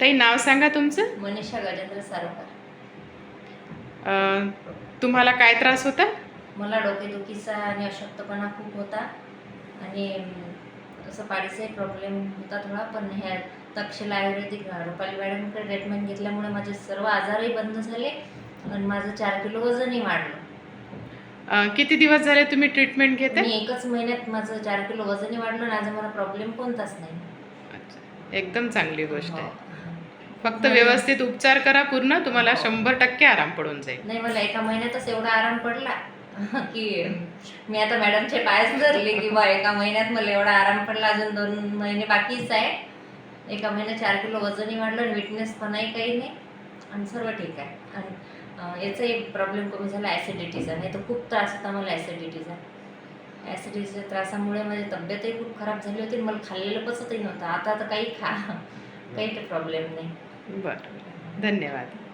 ताई नाव सांगा तुमचं? मनीषा गजेंद्र सारोकर तुम्हाला काय त्रास होता? मला डोकेदुखीचा आणि अशक्तपणा खूप होता. आणि असं पाडीचाही प्रॉब्लेम होता थोडा पण ह्या तक्षशिला आयुर्वेदिक रुपाली मॅडमकडे ट्रीटमेंट घेतल्यामुळे माझे सर्व आजारही बंद झाले आणि माझं चार किलो वजनही वाढलं. किती दिवस झाले तुम्ही ट्रीटमेंट घेते? मी एकच महिन्यात माझं चार किलो वजनही वाढलं आणि आज मला प्रॉब्लेम कोणताच नाही. एकदम चांगली गोष्ट आहे. हो. फक्त व्यवस्थित उपचार करा पूर्ण तुम्हाला शंभर टक्के आराम पडून जाईल. नाही मला एका महिन्यातच एवढा आराम पडला की मी आता मॅडमचे पायच धरले की बा एका महिन्यात मला एवढा आराम पडला अजून दोन महिने बाकीच आहे. एका महिन्यात चार किलो वजनही वाढलं आणि विटनेस पणही काही नाही. आणि सर्व ठीक आहे. आणि अं, याचाही प्रॉब्लेम कमी झाला ॲसिडिटीचा नाही तर खूप त्रास होता मला ॲसिडिटीचा ॲसिडिटीच्या त्रासामुळे माझी तब्येतही खूप खराब झाली होती मला खाल्लेलं पचतही नव्हतं. आता तर काही खा. काही प्रॉब्लेम नाही. बरं. धन्यवाद.